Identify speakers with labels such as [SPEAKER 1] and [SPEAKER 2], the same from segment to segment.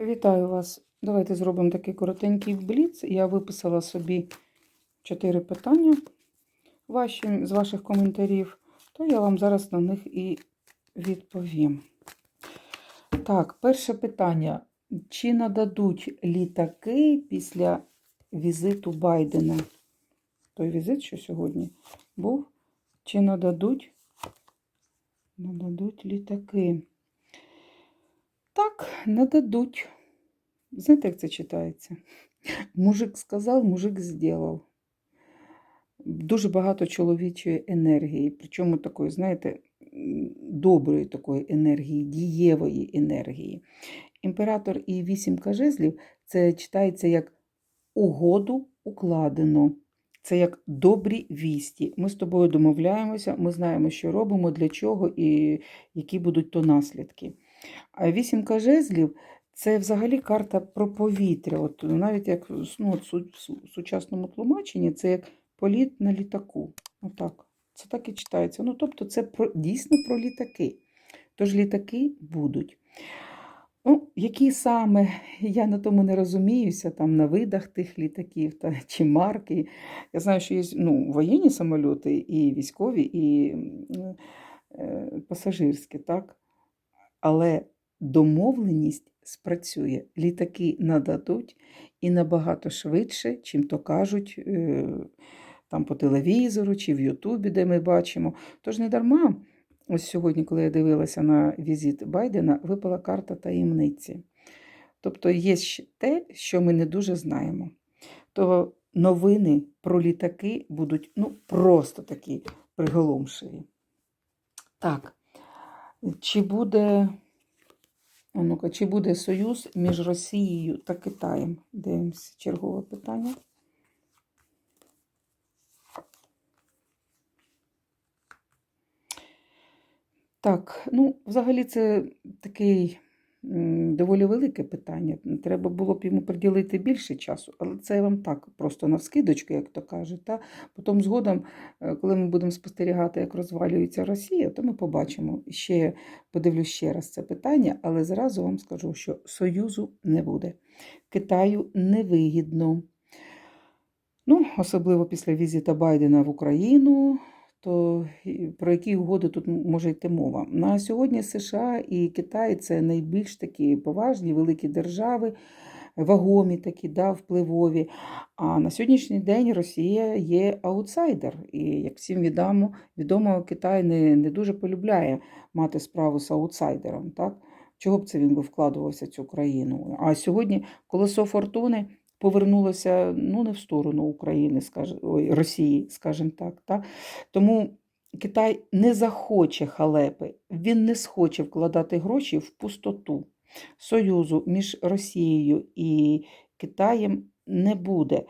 [SPEAKER 1] Вітаю вас. Давайте зробимо такий коротенький бліц. Я виписала собі чотири питання ваші, з ваших коментарів, то я вам зараз на них і відповім. Так, перше питання. Чи нададуть літаки після візиту Байдена? Той візит, що сьогодні був, чи нададуть, нададуть літаки? Так, нададуть. Знаєте, як це читається? Мужик сказав, мужик зробив. Дуже багато чоловічої енергії, причому такої, знаєте, доброї такої енергії, дієвої енергії. Імператор і вісімка жезлів це читається як угоду укладено. Це як добрі вісті. Ми з тобою домовляємося, ми знаємо, що робимо, для чого і які будуть то наслідки. Вісімка жезлів це взагалі карта про повітря. От навіть як ну, от су- сучасному тлумаченні, це як політ на літаку. Отак. Це так і читається. Ну, тобто, це про, дійсно про літаки. Тож літаки будуть. Ну, які саме, я на тому не розуміюся, там на видах тих літаків та, чи марки. Я знаю, що є ну, воєнні самольоти, і військові, і е, пасажирські, так? Але домовленість спрацює. Літаки нададуть і набагато швидше, чим то кажуть е, там по телевізору чи в Ютубі, де ми бачимо. Тож не дарма, ось сьогодні, коли я дивилася на візит Байдена, випала карта таємниці. Тобто є ще те, що ми не дуже знаємо. То новини про літаки будуть ну, просто такі приголомшиві. Так, чи буде, ну-ка, чи буде союз між Росією та Китаєм? Дивимося чергове питання. Так, ну, взагалі, це такий доволі велике питання. Треба було б йому приділити більше часу, але це я вам так, просто навскидочку, як то кажуть. Та? Потім згодом, е, коли ми будемо спостерігати, як розвалюється Росія, то ми побачимо. Ще подивлюсь ще раз це питання, але зразу вам скажу, що Союзу не буде. Китаю невигідно. Ну, особливо після візита Байдена в Україну, то про які угоди тут може йти мова. На сьогодні США і Китай це найбільш такі поважні, великі держави, вагомі такі, да, впливові. А на сьогоднішній день Росія є аутсайдер. І як всім відомо, відомо Китай не, не дуже полюбляє мати справу з аутсайдером. Так? Чого б це він би вкладувався в цю країну? А сьогодні колесо фортуни повернулося ну, не в сторону України, скаж... Росії, скажімо так. Та? Тому Китай не захоче халепи, він не схоче вкладати гроші в пустоту. Союзу між Росією і Китаєм не буде.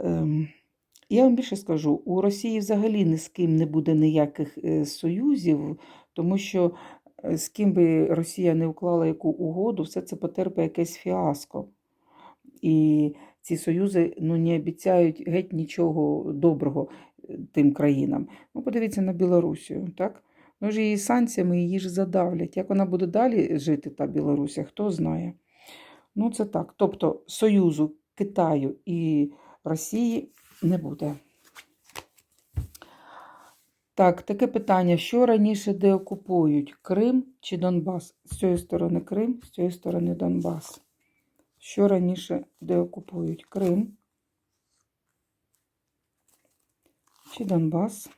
[SPEAKER 1] Ем, Я вам більше скажу, у Росії взагалі ні з ким не буде ніяких е, союзів, тому що е, з ким би Росія не уклала яку угоду, все це потерпить якесь фіаско. І ці союзи ну, не обіцяють геть нічого доброго е, тим країнам. Ну, подивіться на Білорусію, так? Ну ж її санкціями її ж задавлять. Як вона буде далі жити, та Білорусія, хто знає. Ну, це так. Тобто Союзу Китаю і Росії не буде. Так, таке питання: що раніше деокупують? Крим чи Донбас? З цієї сторони Крим, з цієї сторони Донбас. Що раніше деокупують? Крим чи Донбас?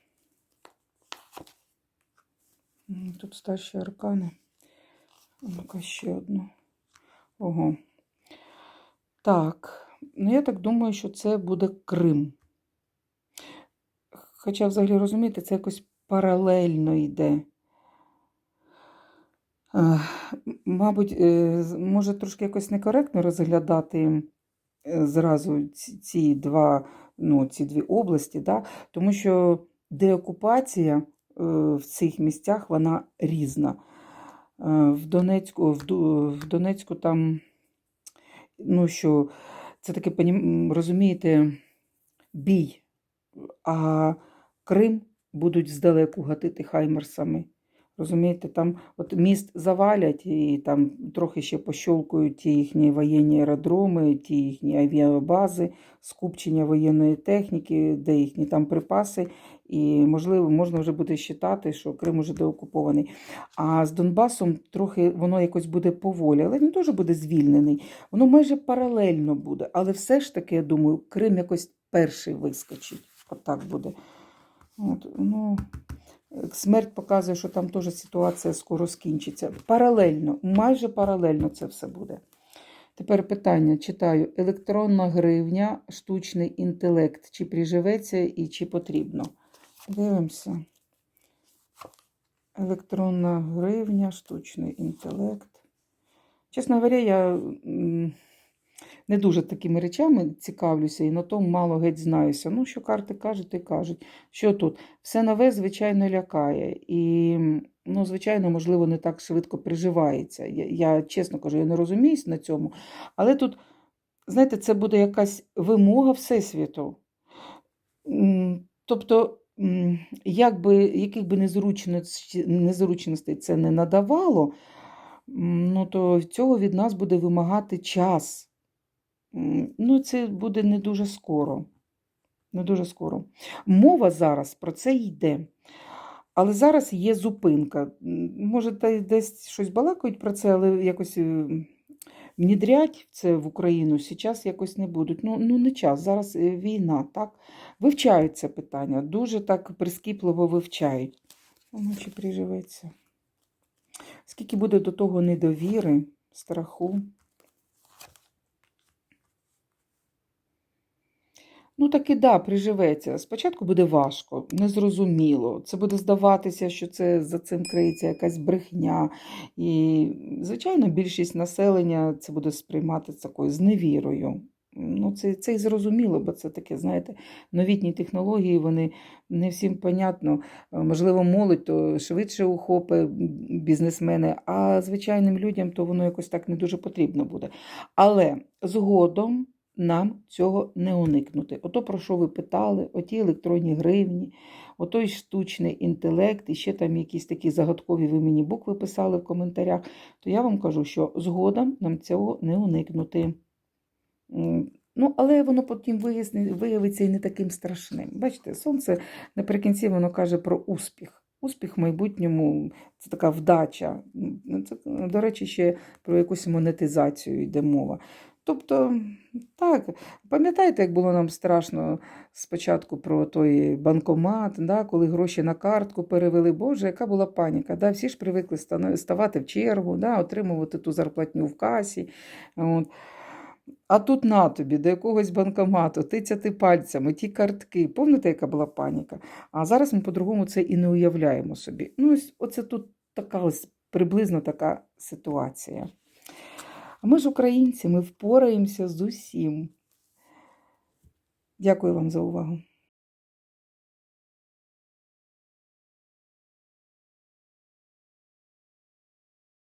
[SPEAKER 1] Тут старші аркани. Ну-ка ще одну. Ого. Так, ну я так думаю, що це буде Крим. Хоча, взагалі, розумієте, це якось паралельно йде. Е, Мабуть, е, може трошки якось некоректно розглядати е, зразу ці, два, ну, ці дві області, да? тому що деокупація в цих місцях вона різна. В Донецьку, в Донецьку там, ну що, це таке, розумієте, бій, а Крим будуть здалеку гатити хаймерсами. Розумієте, там от міст завалять і там трохи ще пощолкують ті їхні воєнні аеродроми, ті їхні авіабази, скупчення воєнної техніки, де їхні там припаси. І, можливо, можна вже буде вважати, що Крим уже деокупований. А з Донбасом трохи воно якось буде поволі, але він теж буде звільнений. Воно майже паралельно буде. Але все ж таки, я думаю, Крим якось перший вискочить. Отак буде. От, ну, смерть показує, що там теж ситуація скоро скінчиться. Паралельно, майже паралельно це все буде. Тепер питання читаю: електронна гривня, штучний інтелект, чи приживеться і чи потрібно? Дивимося. Електронна гривня, штучний інтелект. Чесно говоря, я не дуже такими речами цікавлюся і на тому мало геть знаюся. Ну, що карти кажуть, і кажуть. Що тут? Все нове, звичайно, лякає. І, ну, звичайно, можливо, не так швидко приживається. Я, я чесно кажу, я не розуміюсь на цьому. Але тут, знаєте, це буде якась вимога Всесвіту. Тобто, м, як би, яких би незручностей це не надавало, ну, то цього від нас буде вимагати час. Ну, це буде не дуже скоро. Не дуже скоро. Мова зараз про це йде. Але зараз є зупинка. Може, десь щось балакають про це, але якось е, внідрять це в Україну зараз якось не будуть. Ну, ну не час, зараз е, війна, так? Вивчають це питання, дуже так прискіпливо вивчають. Ну, чи приживеться. Скільки буде до того недовіри, страху. Ну, таки да, приживеться. Спочатку буде важко, незрозуміло. Це буде здаватися, що це за цим криється якась брехня. І, звичайно, більшість населення це буде сприймати такою зневірою. Ну, це, це і зрозуміло, бо це таке, знаєте, новітні технології, вони не всім понятно. Е, Можливо, молодь то швидше ухопе бізнесмени, а звичайним людям то воно якось так не дуже потрібно буде. Але згодом нам цього не уникнути. Ото, про що ви питали, оті електронні гривні, отой штучний інтелект, і ще там якісь такі загадкові ви мені букви писали в коментарях, то я вам кажу, що згодом нам цього не уникнути. Ну, але воно потім виявиться і не таким страшним. Бачите, сонце наприкінці воно каже про успіх. Успіх в майбутньому це така вдача. Це, до речі, ще про якусь монетизацію йде мова. Тобто, так, пам'ятаєте, як було нам страшно спочатку про той банкомат, да, коли гроші на картку перевели. Боже, яка була паніка. Да, всі ж привикли ставати в чергу, да, отримувати ту зарплатню в касі. От. А тут на тобі, до якогось банкомату, тицяти пальцями, ті картки. Пам'ятаєте, яка була паніка? А зараз ми по-другому це і не уявляємо собі. Ну, ось оце тут така ось приблизно така ситуація. А ми ж українці, ми впораємося з усім. Дякую вам за увагу.